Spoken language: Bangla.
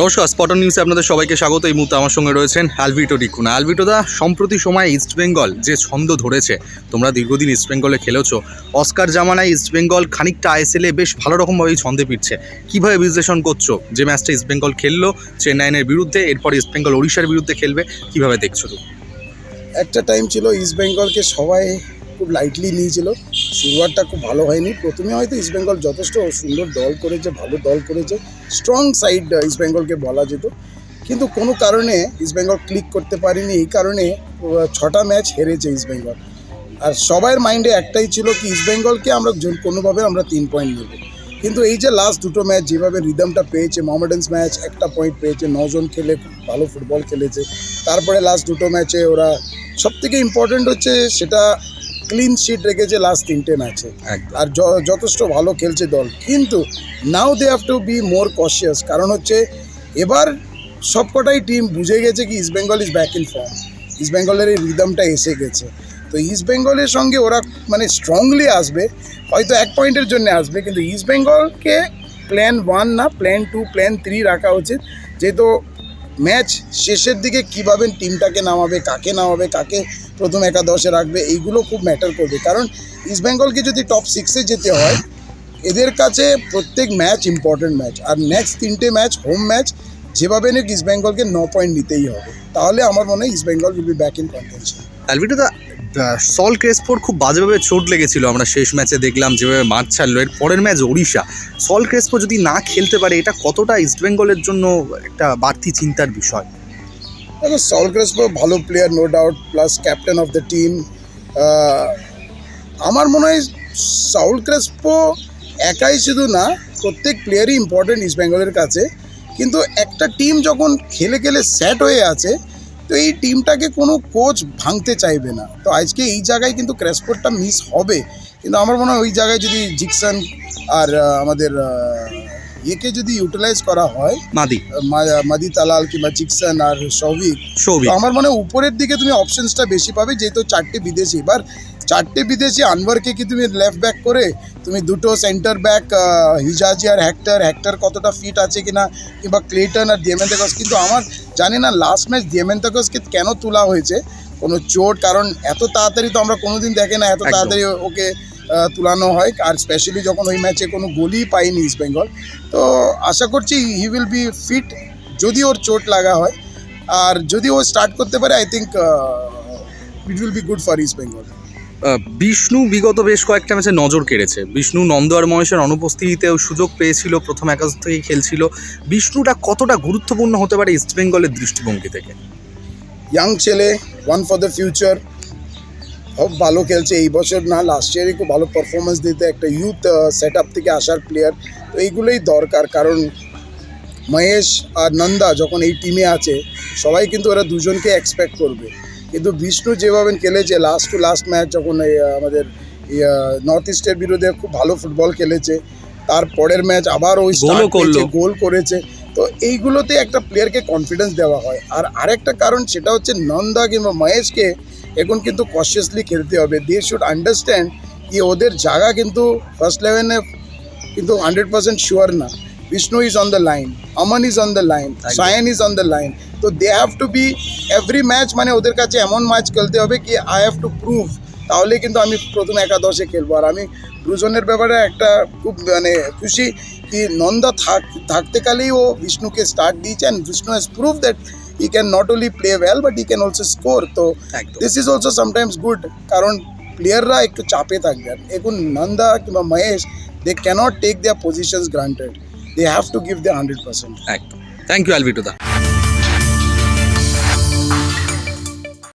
নমস্কার স্পটন নিউজে আপনাদের সবাইকে স্বাগত। এই মুহূর্তে আমার সঙ্গে রয়েছেন অ্যালভিটো ডিকুনা। অ্যালভিটো দা, সম্প্রতি সময় ইস্টবেঙ্গল যে ছন্দ ধরেছে, তোমরা দীর্ঘদিন ইস্টবেঙ্গলে খেলেছো, অস্কার জামানায় ইস্টবেঙ্গল খানিকটা আইএসএলে বেশ ভালো রকমভাবেই ছন্দে ফিরছে। কীভাবে বিশ্লেষণ করছ যে ম্যাচটা ইস্টবেঙ্গল খেললো চেন্নাইনের বিরুদ্ধে, এরপর ইস্টবেঙ্গল ওড়িশার বিরুদ্ধে খেলবে, কীভাবে দেখছ তুমি? একটা টাইম ছিল ইস্টবেঙ্গলকে সবাই খুব লাইটলি নিয়েছিল। শুরুয়ারটা খুব ভালো হয়নি। প্রথমে হয়তো ইস্ট বেঙ্গল যথেষ্ট সুন্দর দল করেছে, ভালো দল করেছে। স্ট্রং সাইড ইস্ট বেঙ্গলকে বলা যেত। কিন্তু কোনো কারণে ইস্ট বেঙ্গল ক্লিক করতে পারেনি। এই কারণে ছটা ম্যাচ হেরেছে ইস্ট বেঙ্গল আর সবার মাইন্ডে একটাই ছিল কি ইস্ট বেঙ্গলকে আমরা কোনোভাবে আমরা তিন পয়েন্ট নেব। কিন্তু এই যে লাস্ট দুটো ম্যাচ যেভাবে রিদমটা পেয়েছে মোহামেডান্স ম্যাচ একটা পয়েন্ট পেয়েছে নজন খেলে ভালো ফুটবল খেলেছে। তারপরে লাস্ট দুটো ম্যাচে ওরা সব থেকে ইম্পর্টেন্ট হচ্ছে সেটা ক্লিন শিট রেখেছে লাস্ট তিনটে ম্যাচে আর য- যথেষ্ট ভালো খেলছে দল। কিন্তু now they have to be more cautious কারণ হচ্ছে এবার সবকটাই টিম বুঝে গেছে কি East Bengal is back in form east বেঙ্গলের এই রিদমটা এসে গেছে। তো ইস্ট বেঙ্গলের সঙ্গে ওরা মানে স্ট্রংলি আসবে। হয়তো এক পয়েন্টের জন্য আসবে কিন্তু ইস্ট বেঙ্গলকে প্ল্যান ওয়ান না প্ল্যান টু প্ল্যান থ্রি রাখা উচিত। যেহেতু ম্যাচ শেষের দিকে কীভাবে টিমটাকে নামাবে, কাকে নামাবে, কাকে প্রথম একাদশে রাখবে, এইগুলো খুব ম্যাটার করবে। কারণ ইস্টবেঙ্গলকে যদি টপ সিক্সে যেতে হয়, এদের কাছে প্রত্যেক ম্যাচ ইম্পর্টেন্ট ম্যাচ আর নেক্সট তিনটে ম্যাচ হোম ম্যাচ যেভাবে নিক ইস্ট বেঙ্গলকে ন পয়েন্ট নিতেই হবে। তাহলে আমার মনে হয় East Bengal will be back in contention Alvito the Saul ক্রেসপোর খুব বাজেভাবে চোট লেগেছিল। আমরা শেষ ম্যাচে দেখলাম যেভাবে মাঠ ছাড়লো। এর পরের ম্যাচ ওড়িশা। সল ক্রেসপো যদি না খেলতে পারে, এটা কতটা ইস্টবেঙ্গলের জন্য একটা বাড়তি চিন্তার বিষয়? দেখো সল ক্রেসপো ভালো player no doubt plus captain of the team আমার মনে হয় সাউল ক্রেসপো একাই শুধু না, প্রত্যেক প্লেয়ারই ইম্পর্টেন্ট ইস্ট বেঙ্গলের কাছে। কিন্তু একটা টিম যখন খেলে খেলে সেট হয়ে আছে তো এই টিমটাকে কোনো কোচ ভাঙতে চাইবে না। তো আজকে এই জায়গায় কিন্তু ক্র্যাশপোর্টটা মিস হবে। কিন্তু আমার মনে হয় ওই জায়গায় যদি জিকসন আর আমাদের একে যদি ইউটিলাইজ করা হয় মাদি। মাদি তালাল কিংবা জিকসন আর সৌভিক সৌভিক আমার মনে হয় উপরের দিকে তুমি অপশনসটা বেশি পাবে যেহেতু চারটে বিদেশি। এবার চারটে বিদেশি আনভারকে কি তুমি লেফট ব্যাক করে তুমি দুটো সেন্টার ব্যাক হিজাজি আর হ্যাক্টার হ্যাক্টার কতটা ফিট আছে কিনা কিংবা ক্লেটন আর দিয়েমেন্তাকস? কিন্তু আমার জানি না লাস্ট ম্যাচ দিয়েমেন্তাকসকে কেন তোলা হয়েছে? কোনো চোট কারণ এত তাড়াতাড়ি তো আমরা কোনোদিন দেখে না এত তাড়াতাড়ি ওকে তুলানো হয় আর স্পেশালি যখন ওই ম্যাচে কোনো গোলই পাইনি ইস্ট বেঙ্গল তো আশা করছি হি উইল বি ফিট যদি ওর চোট লাগা হয়। আর যদি ও স্টার্ট করতে পারে I think it will be good for East Bengal Vishnu বিগত বেশ কয়েকটা ম্যাচে নজর কেড়েছে। বিষ্ণু নন্দ আর মহেশের অনুপস্থিতিতেও সুযোগ পেয়েছিল, প্রথম একাদশ থেকেই খেলছিল। বিষ্ণুটা কতটা গুরুত্বপূর্ণ হতে পারে ইস্টবেঙ্গলের দৃষ্টিভঙ্গি থেকে? ইয়াং ছেলে ওয়ান ফর দ্য ফিউচার খুব ভালো খেলছে। এই বছর না লাস্ট ইয়ারই খুব ভালো পারফরমেন্স দিতে একটা ইউথ সেট আপ থেকে আসার প্লেয়ার তো এইগুলোই দরকার, কারণ মহেশ আর নন্দা যখন এই টিমে আছে, সবাই কিন্তু ওরা দুজনকে এক্সপেক্ট করবে। কিন্তু বিষ্ণু যেভাবে খেলেছে লাস্ট টু লাস্ট ম্যাচ যখন আমাদের নর্থ ইস্টের বিরুদ্ধে খুব ভালো ফুটবল খেলেছে তার পরের ম্যাচ আবার ওই। গোল করেছে। তো এইগুলোতে একটা প্লেয়ারকে কনফিডেন্স দেওয়া হয়। আর আরেকটা কারণ সেটা হচ্ছে নন্দা কিংবা মহেশকে এখন কিন্তু কশিয়াসলি খেলতে হবে। দে শুড আন্ডারস্ট্যান্ড কি ওদের জায়গা কিন্তু ফার্স্ট ইলেভেনে কিন্তু হান্ড্রেড পার্সেন্ট শিওর না। Vishnu is on the line Aman is on the line Sayan is on the line তো they have to be every match মানে ওদের কাছে এমন ম্যাচ খেলতে হবে কি আই হ্যাভ টু প্রুভ তাহলে কিন্তু আমি প্রথম একাদশে খেলব। আর আমি ব্রুজনের ব্যাপারে একটা খুব মানে খুশি কি নন্দা থাক থাকতে কালেই ও বিষ্ণুকে স্টার্ট দিয়েছে and Vishnu has prove that he can not only play well but he can also score তো this is also sometimes good কারণ প্লেয়াররা একটু চাপে থাকবে। এখন নন্দা কিংবা Mahesh they cannot take their positions granted they have to give the hundred percent একদম। Thank you Alvito the.